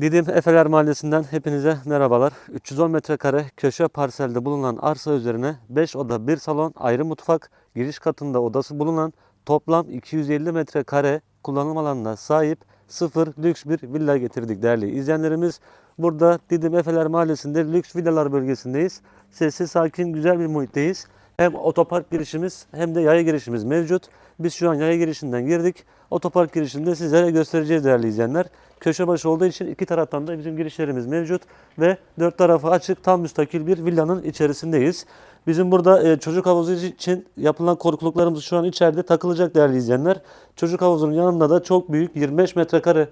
Didim Efeler Mahallesi'nden hepinize merhabalar. 310 metrekare köşe parselde bulunan arsa üzerine 5 oda 1 salon ayrı mutfak giriş katında odası bulunan toplam 250 metrekare kullanım alanına sahip sıfır lüks bir villa getirdik değerli izleyenlerimiz. Burada Didim Efeler Mahallesi'nde lüks villalar bölgesindeyiz. Sessiz sakin güzel bir muhitteyiz. Hem otopark girişimiz hem de yaya girişimiz mevcut. Biz şu an yaya girişinden girdik. Otopark girişinde sizlere göstereceğiz değerli izleyenler. Köşe başı olduğu için iki taraftan da bizim girişlerimiz mevcut ve dört tarafı açık tam müstakil bir villanın içerisindeyiz. Bizim burada e, çocuk havuzu için yapılan korkuluklarımız şu an içeride takılacak değerli izleyenler. Çocuk havuzunun yanında da çok büyük 25 metrekare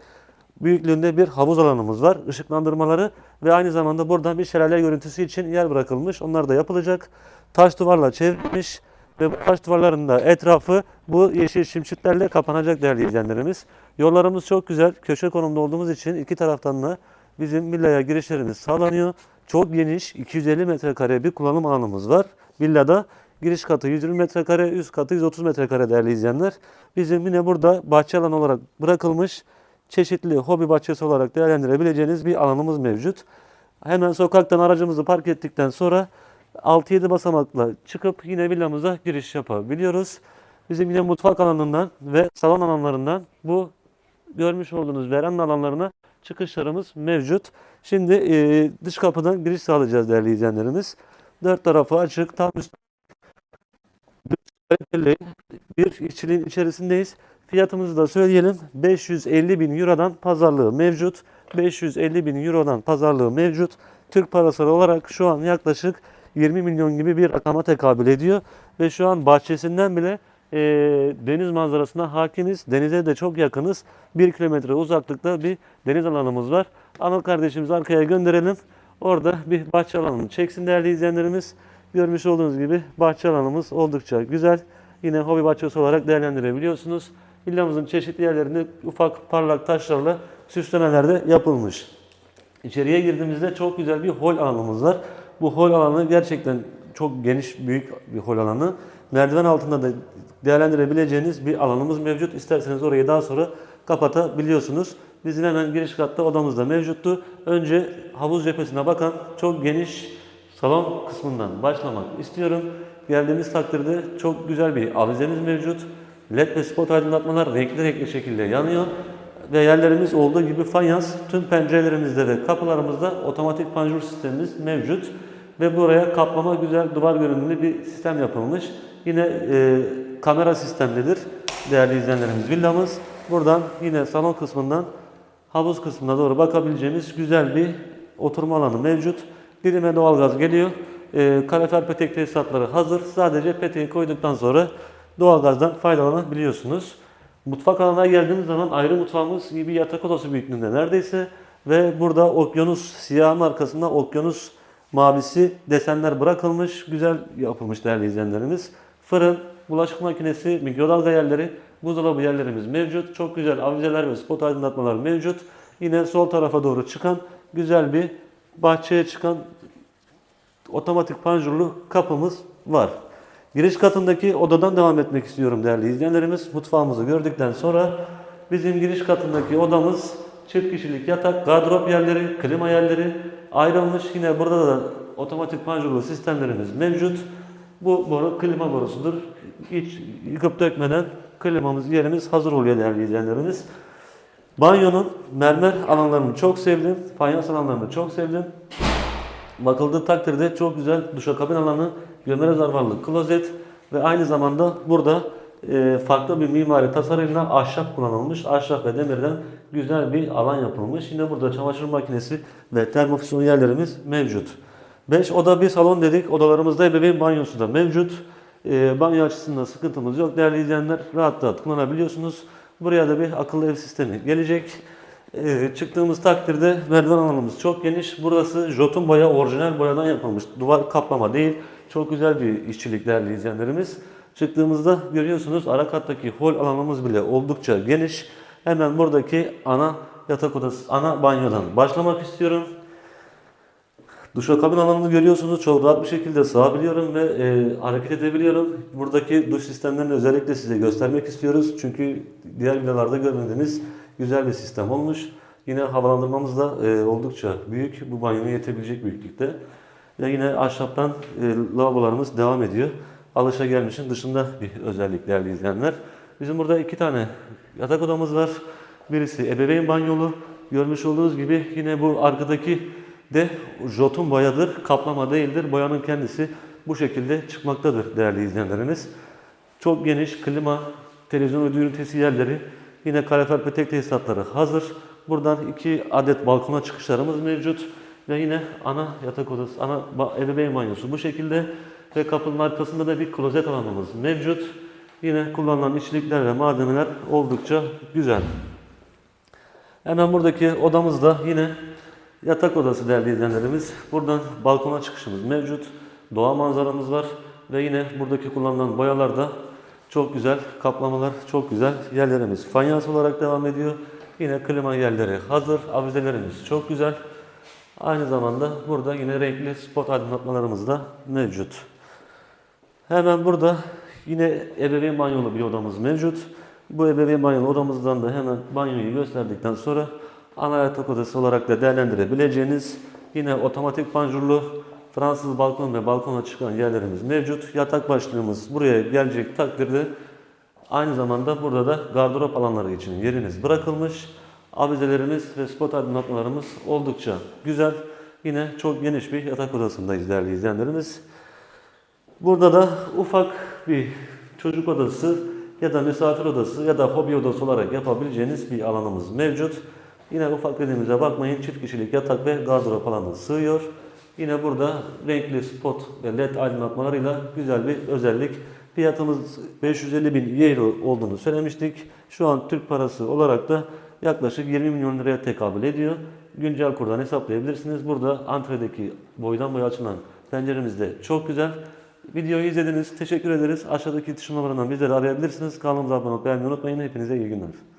büyüklüğünde bir havuz alanımız var. Işıklandırmaları ve aynı zamanda buradan bir şelale görüntüsü için yer bırakılmış. Onlar da yapılacak. Taş duvarla çevrilmiş ve bu taş duvarların da etrafı bu yeşil şimşitlerle kapanacak değerli izleyenlerimiz. Yollarımız çok güzel. Köşe konumda olduğumuz için iki taraftan da bizim villaya girişlerimiz sağlanıyor. Çok geniş 250 metrekare bir kullanım alanımız var. Villada giriş katı 120 metrekare, üst katı 130 metrekare değerli izleyenler. Bizim yine burada bahçe alanı olarak bırakılmış çeşitli hobi bahçesi olarak değerlendirebileceğiniz bir alanımız mevcut. Hemen sokaktan aracımızı park ettikten sonra 6-7 basamakla çıkıp yine villamıza giriş yapabiliyoruz. Bizim yine mutfak alanından ve salon alanlarından bu görmüş olduğunuz veranda alanlarına çıkışlarımız mevcut. Şimdi e, dış kapıdan giriş sağlayacağız değerli izleyenlerimiz. Dört tarafı açık, tam üst bir işçiliğin içerisindeyiz. Fiyatımızı da söyleyelim. 550 bin Euro'dan pazarlığı mevcut. 550 bin Euro'dan pazarlığı mevcut. Türk parası olarak şu an yaklaşık 20 milyon gibi bir rakama tekabül ediyor. Ve şu an bahçesinden bile e, deniz manzarasına hakimiz. Denize de çok yakınız. 1 kilometre uzaklıkta bir deniz alanımız var. Anıl kardeşimizi arkaya gönderelim. Orada bir bahçe alanını çeksin değerli izleyenlerimiz. Görmüş olduğunuz gibi bahçe alanımız oldukça güzel. Yine hobi bahçesi olarak değerlendirebiliyorsunuz. Villamızın çeşitli yerlerinde ufak parlak taşlarla süslemeler de yapılmış. İçeriye girdiğimizde çok güzel bir hol alanımız var. Bu hol alanı gerçekten çok geniş, büyük bir hol alanı. Merdiven altında da değerlendirebileceğiniz bir alanımız mevcut. İsterseniz orayı daha sonra kapatabiliyorsunuz. Bizim hemen giriş katta odamız da mevcuttu. Önce havuz cephesine bakan çok geniş salon kısmından başlamak istiyorum. Geldiğimiz takdirde çok güzel bir avizemiz mevcut. LED ve spot aydınlatmalar renkli renkli şekilde yanıyor. Ve yerlerimiz olduğu gibi fayans, tüm pencerelerimizde ve kapılarımızda otomatik panjur sistemimiz mevcut. Ve buraya kaplama güzel duvar görünümlü bir sistem yapılmış. Yine e, kamera sistemlidir değerli izleyenlerimiz villamız. Buradan yine salon kısmından havuz kısmına doğru bakabileceğimiz güzel bir oturma alanı mevcut. Birime doğalgaz geliyor. E, kalorifer petek tesisatları hazır. Sadece peteği koyduktan sonra doğalgazdan faydalanabiliyorsunuz. Mutfak alanına geldiğimiz zaman ayrı mutfağımız gibi yatak odası büyüklüğünde neredeyse. Ve burada okyanus siyahın arkasında okyanus mavisi desenler bırakılmış. Güzel yapılmış değerli izleyenlerimiz. Fırın, bulaşık makinesi, mikrodalga yerleri, buzdolabı yerlerimiz mevcut. Çok güzel avizeler ve spot aydınlatmalar mevcut. Yine sol tarafa doğru çıkan güzel bir bahçeye çıkan otomatik panjurlu kapımız var. Giriş katındaki odadan devam etmek istiyorum değerli izleyenlerimiz. Mutfağımızı gördükten sonra bizim giriş katındaki odamız çift kişilik yatak, gardırop yerleri, klima yerleri ayrılmış. Yine burada da otomatik panjurlu sistemlerimiz mevcut. Bu boru klima borusudur. Hiç yıkıp dökmeden klimamız yerimiz hazır oluyor değerli izleyenlerimiz. Banyonun mermer alanlarını çok sevdim. Fayans alanlarını çok sevdim. Bakıldığı takdirde çok güzel duşakabin alanı, gömere zarvarlı klozet ve aynı zamanda burada e, farklı bir mimari tasarımla ahşap kullanılmış. Ahşap ve demirden güzel bir alan yapılmış. Yine burada çamaşır makinesi ve termofüzyon yerlerimiz mevcut. 5 oda bir salon dedik. Odalarımızda ebeveyn banyosu da mevcut. E, banyo açısından sıkıntımız yok. Değerli izleyenler rahat rahat kullanabiliyorsunuz. Buraya da bir akıllı ev sistemi gelecek. Ee, çıktığımız takdirde merdiven alanımız çok geniş. Burası jotun boya orijinal boyadan yapılmış. Duvar kaplama değil. Çok güzel bir işçilik değerli izleyenlerimiz. Çıktığımızda görüyorsunuz ara kattaki hol alanımız bile oldukça geniş. Hemen buradaki ana yatak odası, ana banyodan başlamak istiyorum. Duşakabin alanını görüyorsunuz. Çok rahat bir şekilde sığabiliyorum ve e, hareket edebiliyorum. Buradaki duş sistemlerini özellikle size göstermek istiyoruz. Çünkü diğer villalarda görmediğiniz güzel bir sistem olmuş. Yine havalandırmamız da e, oldukça büyük. Bu banyoya yetebilecek büyüklükte. Ve yine ahşaptan e, lavabolarımız devam ediyor. Alışa gelmişin dışında bir özellik değerli izleyenler. Bizim burada iki tane yatak odamız var. Birisi ebeveyn banyolu. Görmüş olduğunuz gibi yine bu arkadaki de jotun boyadır, kaplama değildir. Boyanın kendisi bu şekilde çıkmaktadır değerli izleyenlerimiz. Çok geniş klima, televizyon uydu ünitesi yerleri, yine kalorifer petek tesisatları hazır. Buradan iki adet balkona çıkışlarımız mevcut. Ve yine ana yatak odası, ana ebeveyn banyosu bu şekilde. Ve kapının arkasında da bir klozet alanımız mevcut. Yine kullanılan içlikler ve malzemeler oldukça güzel. Hemen buradaki odamızda yine yatak odası değerli izleyenlerimiz. Buradan balkona çıkışımız mevcut. Doğa manzaramız var. Ve yine buradaki kullanılan boyalar da çok güzel. Kaplamalar çok güzel. Yerlerimiz fayans olarak devam ediyor. Yine klima yerleri hazır. Avizelerimiz çok güzel. Aynı zamanda burada yine renkli spot aydınlatmalarımız da mevcut. Hemen burada yine ebeveyn banyolu bir odamız mevcut. Bu ebeveyn banyolu odamızdan da hemen banyoyu gösterdikten sonra ana yatak odası olarak da değerlendirebileceğiniz yine otomatik panjurlu Fransız balkon ve balkona çıkan yerlerimiz mevcut. Yatak başlığımız buraya gelecek takdirde aynı zamanda burada da gardırop alanları için yeriniz bırakılmış. Avizelerimiz ve spot aydınlatmalarımız oldukça güzel. Yine çok geniş bir yatak odasındayız değerli izleyenlerimiz. Burada da ufak bir çocuk odası ya da misafir odası ya da hobi odası olarak yapabileceğiniz bir alanımız mevcut. Yine ufak dediğimize bakmayın çift kişilik yatak ve gardırop alanı sığıyor. Yine burada renkli spot ve led aydınlatmalarıyla güzel bir özellik. Fiyatımız 550 bin euro olduğunu söylemiştik. Şu an Türk parası olarak da yaklaşık 20 milyon liraya tekabül ediyor. Güncel kurdan hesaplayabilirsiniz. Burada antredeki boydan boya açılan penceremiz de çok güzel. Videoyu izlediniz. Teşekkür ederiz. Aşağıdaki iletişim numaralarından bizleri arayabilirsiniz. Kanalımıza abone olmayı unutmayın. Hepinize iyi günler.